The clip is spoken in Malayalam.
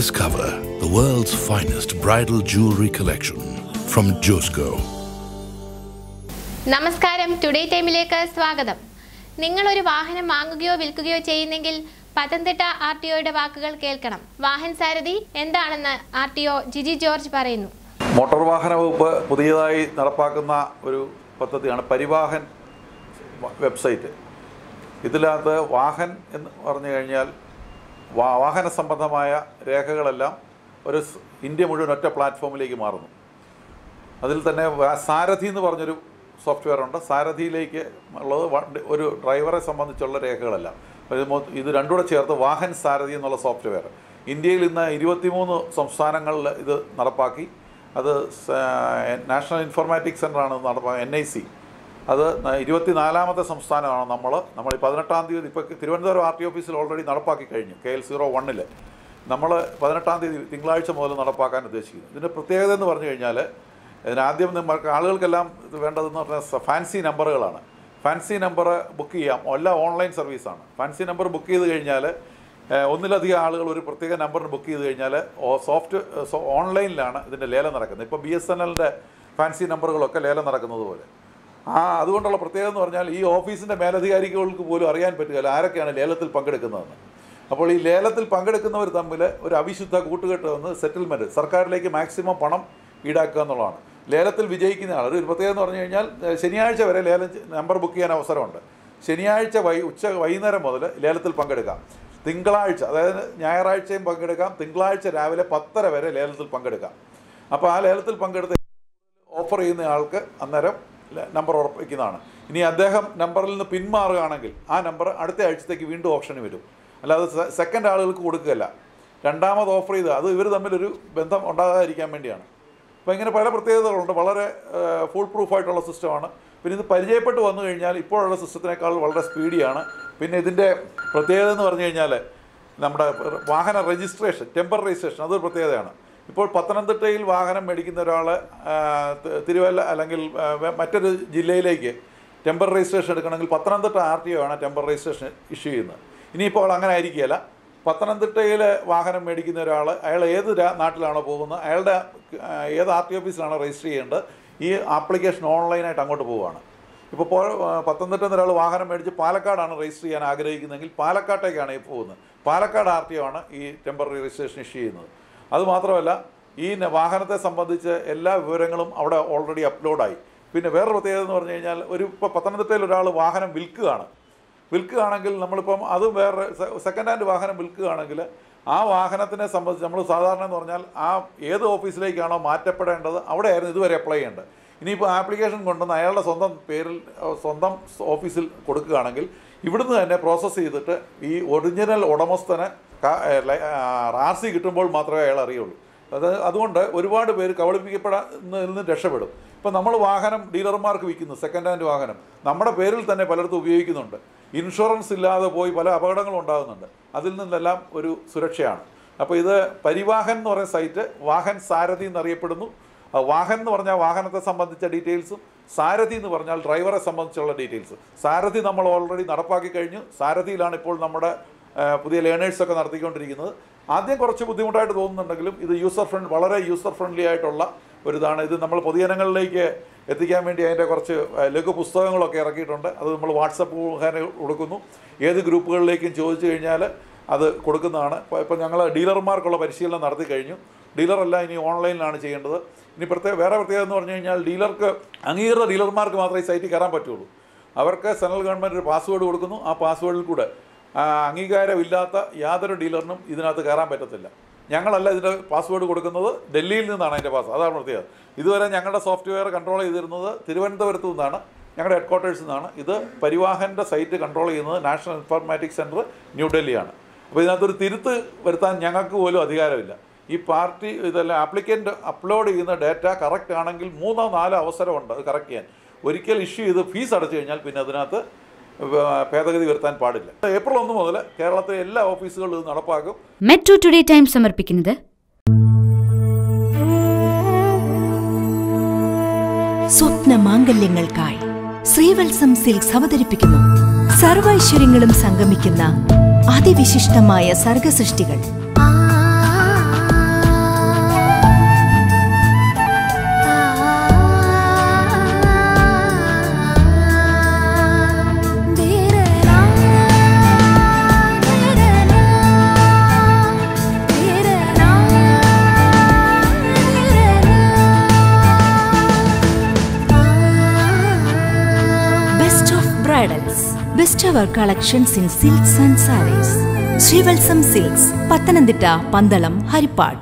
Discover the world's finest bridal jewelry collection from Josco. നമസ്കാരം. ടുഡേ ടൈമിലേക്ക് സ്വാഗതം. നിങ്ങൾ ഒരു വാഹനം വാങ്ങുകയോ വിൽക്കുകയോ ചെയ്യുന്നെങ്കിൽ പത്തനംതിട്ട ആർ ടി ഒയുടെ വാക്കുകൾ കേൾക്കണം. വാഹൻ സാരഥി എന്താണെന്ന് R T O Jiji George പറയുന്നു. മോട്ടോർ വാഹന വകുപ്പ് പുതിയതായി നടപ്പാക്കുന്ന ഒരു പദ്ധതിയാണ് പരിവാഹൻ വെബ്സൈറ്റ്. ഇതിനകത്ത് വാഹൻ എന്ന് പറഞ്ഞു കഴിഞ്ഞാൽ വാഹന സംബന്ധമായ രേഖകളെല്ലാം ഒരു ഇന്ത്യ മുഴുവൻ ഒറ്റ പ്ലാറ്റ്ഫോമിലേക്ക് മാറുന്നു. അതിൽ തന്നെ സാരഥി എന്ന് പറഞ്ഞൊരു സോഫ്റ്റ്വെയർ ഉണ്ട്. സാരഥിയിലേക്ക് ഉള്ളത് ഒരു ഡ്രൈവറെ സംബന്ധിച്ചുള്ള രേഖകളെല്ലാം. ഇത് രണ്ടുകൂടെ രണ്ടും കൂടെ ചേർത്ത് വാഹൻ സാരഥി എന്നുള്ള സോഫ്റ്റ്വെയർ. ഇന്ത്യയിൽ ഇന്ന് ഇരുപത്തിമൂന്ന് സംസ്ഥാനങ്ങളിൽ ഇത് നടപ്പാക്കി. അത് നാഷണൽ ഇൻഫോർമാറ്റിക്സ് സെന്ററാണ് നടപ്പാക്കുക എൻ ഐ സി. അത് ഇരുപത്തിനാലാമത്തെ സംസ്ഥാനമാണ് നമ്മൾ നമ്മൾ പതിനെട്ടാം തീയതി ഇപ്പോൾ തിരുവനന്തപുരം ആർ ടി ഓഫീസിൽ ഓൾറെഡി നടപ്പാക്കി കഴിഞ്ഞു കെ എൽ സീറോ വണ്ണിൽ നമ്മൾ പതിനെട്ടാം തീയതി തിങ്കളാഴ്ച മുതൽ നടപ്പാക്കാൻ ഉദ്ദേശിക്കുന്നു. ഇതിന്റെ പ്രത്യേകത എന്ന് പറഞ്ഞു കഴിഞ്ഞാൽ ഇതിനാദ്യം ആളുകൾക്കെല്ലാം ഇത് വേണ്ടതെന്ന് പറഞ്ഞാൽ ഫാൻസി നമ്പറുകളാണ്. ഫാൻസി നമ്പർ ബുക്ക് ചെയ്യാം. എല്ലാം ഓൺലൈൻ സർവീസാണ്. ഫാൻസി നമ്പർ ബുക്ക് ചെയ്ത് കഴിഞ്ഞാൽ ഒന്നിലധികം ആളുകൾ ഒരു പ്രത്യേക നമ്പറിന് ബുക്ക് ചെയ്ത് കഴിഞ്ഞാൽ സോഫ്റ്റ് ഓൺലൈനിലാണ് ഇതിന്റെ ലേലം നടക്കുന്നത്. ഇപ്പോൾ ബി എസ് എൻ എല്ലിന്റെ ഫാൻസി നമ്പറുകളൊക്കെ ലേലം നടക്കുന്നത് പോലെ. ആ അതുകൊണ്ടുള്ള പ്രത്യേകത എന്ന് പറഞ്ഞാൽ ഈ ഓഫീസിന്റെ മേലധികാരികൾക്ക് പോലും അറിയാൻ പറ്റുകയില്ല ആരൊക്കെയാണ് ലേലത്തിൽ പങ്കെടുക്കുന്നതെന്ന്. അപ്പോൾ ഈ ലേലത്തിൽ പങ്കെടുക്കുന്നവർ തമ്മിൽ ഒരു അവിശുദ്ധ കൂട്ടുകെട്ട് വന്ന് സെറ്റിൽമെന്റ് സർക്കാരിലേക്ക് മാക്സിമം പണം ഈടാക്കുക എന്നുള്ളതാണ്. ലേലത്തിൽ വിജയിക്കുന്ന ആൾ ഒരു പ്രത്യേകത എന്ന് പറഞ്ഞു കഴിഞ്ഞാൽ ശനിയാഴ്ച വരെ ലേലം നമ്പർ ബുക്ക് ചെയ്യാൻ അവസരമുണ്ട്. ശനിയാഴ്ച വൈ ഉച്ച വൈകുന്നേരം മുതൽ ലേലത്തിൽ പങ്കെടുക്കാം. തിങ്കളാഴ്ച അതായത് ഞായറാഴ്ചയും പങ്കെടുക്കാം തിങ്കളാഴ്ച രാവിലെ പത്തര വരെ ലേലത്തിൽ പങ്കെടുക്കാം. അപ്പോൾ ആ ലേലത്തിൽ പങ്കെടുത്ത് ഓഫർ ചെയ്യുന്ന ആൾക്ക് അന്നേരം നമ്പർ ഉറപ്പിക്കുന്നതാണ്. ഇനി അദ്ദേഹം നമ്പറിൽ നിന്ന് പിന്മാറുകയാണെങ്കിൽ ആ നമ്പർ അടുത്ത ആഴ്ചത്തേക്ക് വീണ്ടും ഓപ്ഷന് വരും. അല്ലാതെ സെക്കൻഡ് ആളുകൾക്ക് കൊടുക്കുകയല്ല. രണ്ടാമത് ഓഫർ ചെയ്ത് അത് ഇവർ തമ്മിലൊരു ബന്ധം ഉണ്ടാകാതിരിക്കാൻ വേണ്ടിയാണ്. അപ്പോൾ ഇങ്ങനെ പല പ്രത്യേകതകളുണ്ട്. വളരെ ഫുൾ പ്രൂഫായിട്ടുള്ള സിസ്റ്റമാണ് പിന്നെ ഇത് പരിചയപ്പെട്ട് വന്നു കഴിഞ്ഞാൽ ഇപ്പോഴുള്ള സിസ്റ്റത്തിനേക്കാൾ വളരെ സ്പീഡിയാണ് പിന്നെ ഇതിന്റെ പ്രത്യേകത എന്ന് പറഞ്ഞു കഴിഞ്ഞാൽ നമ്മുടെ വാഹന രജിസ്ട്രേഷൻ ടെമ്പർ രജിസ്ട്രേഷൻ അതൊരു പ്രത്യേകതയാണ്. ഇപ്പോൾ പത്തനംതിട്ടയിൽ വാഹനം മേടിക്കുന്ന ഒരാൾ തിരുവല്ല അല്ലെങ്കിൽ മറ്റൊരു ജില്ലയിലേക്ക് ടെമ്പർ രജിസ്ട്രേഷൻ എടുക്കണമെങ്കിൽ പത്തനംതിട്ട ആർ ടി ഒ ആണ് ടെമ്പർ രജിസ്ട്രേഷൻ ഇഷ്യൂ ചെയ്യുന്നത്. ഇനിയിപ്പോൾ അങ്ങനെ ആയിരിക്കുകയില്ല. പത്തനംതിട്ടയിൽ വാഹനം മേടിക്കുന്ന ഒരാൾ അയാൾ ഏത് നാട്ടിലാണോ പോകുന്നത് അയാളുടെ ഏത് ആർ ടി ഓഫീസിലാണോ രജിസ്റ്റർ ചെയ്യേണ്ടത് ഈ ആപ്ലിക്കേഷൻ ഓൺലൈനായിട്ട് അങ്ങോട്ട് പോവുകയാണ്. ഇപ്പോൾ പോ പത്തനംതിട്ട ഒരാൾ വാഹനം മേടിച്ച് പാലക്കാടാണ് രജിസ്റ്റർ ചെയ്യാൻ ആഗ്രഹിക്കുന്നതെങ്കിൽ പാലക്കാട്ടേക്കാണ് ഈ പോകുന്നത്. പാലക്കാട് ആർ ടി ഒ ആണ് ഈ ടെമ്പററി രജിസ്ട്രേഷൻ ഇഷ്യൂ ചെയ്യുന്നത്. അതുമാത്രമല്ല ഈ വാഹനത്തെ സംബന്ധിച്ച് എല്ലാ വിവരങ്ങളും അവിടെ ഓൾറെഡി അപ്ലോഡായി പിന്നെ വേറൊരു പ്രത്യേകത എന്ന് പറഞ്ഞു കഴിഞ്ഞാൽ ഒരു ഇപ്പോൾ പത്തനംതിട്ടയിൽ ഒരാൾ വാഹനം വിൽക്കുകയാണ്. വിൽക്കുകയാണെങ്കിൽ നമ്മളിപ്പം അത് വേറെ സെക്കൻഡ് ഹാൻഡ് വാഹനം വിൽക്കുകയാണെങ്കിൽ ആ വാഹനത്തിനെ സംബന്ധിച്ച് നമ്മൾ സാധാരണ എന്ന് പറഞ്ഞാൽ ആ ഏത് ഓഫീസിലേക്കാണോ മാറ്റപ്പെടേണ്ടത് അവിടെയായിരുന്നു ഇതുവരെ അപ്ലൈ ചെയ്യേണ്ടത്. ഇനിയിപ്പോൾ ആപ്ലിക്കേഷൻ കൊണ്ടുവന്ന് അയാളുടെ സ്വന്തം പേരിൽ സ്വന്തം ഓഫീസിൽ കൊടുക്കുകയാണെങ്കിൽ ഇവിടുന്ന് തന്നെ പ്രോസസ്സ് ചെയ്തിട്ട് ഈ ഒറിജിനൽ ഉടമസ്ഥന് ആർ സി കിട്ടുമ്പോൾ മാത്രമേ അയാൾ അറിയുള്ളൂ. അത് അതുകൊണ്ട് ഒരുപാട് പേര് കബളിപ്പിക്കപ്പെടാന്നതിൽ നിന്ന് രക്ഷപ്പെടും. ഇപ്പം നമ്മൾ വാഹനം ഡീലർമാർക്ക് വിൽക്കുന്നു സെക്കൻഡ് ഹാൻഡ് വാഹനം. നമ്മുടെ പേരിൽ തന്നെ പലയിടത്തും ഉപയോഗിക്കുന്നുണ്ട്. ഇൻഷുറൻസ് ഇല്ലാതെ പോയി പല അപകടങ്ങളും ഉണ്ടാകുന്നുണ്ട്. അതിൽ നിന്നെല്ലാം ഒരു സുരക്ഷയാണ്. അപ്പോൾ ഇത് പരിവാഹൻ എന്ന് പറയുന്ന സൈറ്റ് വാഹൻ സാരഥി എന്നറിയപ്പെടുന്നു. വാഹൻ എന്ന് പറഞ്ഞാൽ വാഹനത്തെ സംബന്ധിച്ച ഡീറ്റെയിൽസും സാരഥി എന്ന് പറഞ്ഞാൽ ഡ്രൈവറെ സംബന്ധിച്ചുള്ള ഡീറ്റെയിൽസ്. സാരഥി നമ്മൾ ഓൾറെഡി നടപ്പാക്കി കഴിഞ്ഞു. സാരഥിയിലാണ് ഇപ്പോൾ നമ്മുടെ പുതിയ ലേണേഴ്സൊക്കെ നടത്തിക്കൊണ്ടിരിക്കുന്നത്. ആദ്യം കുറച്ച് ബുദ്ധിമുട്ടായിട്ട് തോന്നുന്നുണ്ടെങ്കിലും ഇത് യൂസർ ഫ്രണ്ട് വളരെ യൂസർ ഫ്രണ്ട്ലി ആയിട്ടുള്ള ഒരു ഇതാണ് ഇത് നമ്മൾ പൊതുജനങ്ങളിലേക്ക് എത്തിക്കാൻ വേണ്ടി അതിന്റെ കുറച്ച് ലഘു പുസ്തകങ്ങളൊക്കെ ഇറക്കിയിട്ടുണ്ട്. അത് നമ്മൾ വാട്സപ്പ് മുഖേന കൊടുക്കുന്നു. ഏത് ഗ്രൂപ്പുകളിലേക്കും ചോദിച്ചു കഴിഞ്ഞാൽ അത് കൊടുക്കുന്നതാണ്. ഇപ്പോൾ ഞങ്ങൾ ഡീലർമാർക്കുള്ള പരിശീലനം നടത്തി കഴിഞ്ഞു. ഡീലറല്ല ഇനി ഓൺലൈനിലാണ് ചെയ്യേണ്ടത്. ഇനി പ്രത്യേക വേറെ പ്രത്യേകത എന്ന് പറഞ്ഞു കഴിഞ്ഞാൽ ഡീലർക്ക് അംഗീകൃത ഡീലർമാർക്ക് മാത്രമേ ഈ സൈറ്റിൽ കയറാൻ പറ്റുള്ളൂ. അവർക്ക് സെൻട്രൽ ഗവൺമെന്റ് ഒരു പാസ്വേഡ് കൊടുക്കുന്നു. ആ പാസ്വേഡിൽ കൂടെ അംഗീകാരമില്ലാത്ത യാതൊരു ഡീലറിനും ഇതിനകത്ത് കയറാൻ പറ്റത്തില്ല. ഞങ്ങളല്ല ഇതിന്റെ പാസ്വേഡ് കൊടുക്കുന്നത് ഡൽഹിയിൽ നിന്നാണ് അതിന്റെ പാസ് അതാണ് പ്രത്യേകത ഇതുവരെ ഞങ്ങളുടെ സോഫ്റ്റ്വെയർ കൺട്രോൾ ചെയ്തിരുന്നത് തിരുവനന്തപുരത്ത് നിന്നാണ് ഞങ്ങളുടെ ഹെഡ് ക്വാർട്ടേഴ്സിൽ നിന്നാണ്. ഇത് പരിവാഹന്റെ സൈറ്റ് കൺട്രോൾ ചെയ്യുന്നത് നാഷണൽ ഇൻഫോർമാറ്റിക്സ് സെന്റർ ന്യൂഡൽഹിയാണ് അപ്പോൾ ഇതിനകത്തൊരു തിരുത്ത് വരുത്താൻ ഞങ്ങൾക്ക് പോലും അധികാരമില്ല. ഈ പാർട്ടി ഇതെല്ലാം ആപ്ലിക്കന്റ് അപ്ലോഡ് ചെയ്യുന്ന ഡാറ്റ കറക്റ്റ് ആണെങ്കിൽ മൂന്നോ നാലോ അവസരമുണ്ട് അത് കറക്റ്റ് ചെയ്യാൻ. ഒരിക്കൽ ഇഷ്യൂ ചെയ്ത് ഫീസ് അടച്ചു കഴിഞ്ഞാൽ പിന്നെ അതിനകത്ത് ഭേദഗതി വരുത്താൻ പാടില്ല. ഏപ്രിൽ ഒന്ന് മുതൽ കേരളത്തിലെ എല്ലാ ഓഫീസുകളിലും ഇത് നടപ്പാക്കും. മെട്രോ ടുഡേ ടൈം സമർപ്പിക്കുന്നത് സ്വപ്ന മാംഗല്യങ്ങൾക്കായി ശ്രീവത്സം സിൽക്സ് അവതരിപ്പിക്കുന്നു. സർവൈശ്വര്യങ്ങളും സംഗമിക്കുന്ന അതിവിശിഷ്ടമായ സർഗസൃഷ്ടികൾ. Bridals best our collections in silks and sarees Sreevalsam silks Pathanamthitta Pandalam Harippad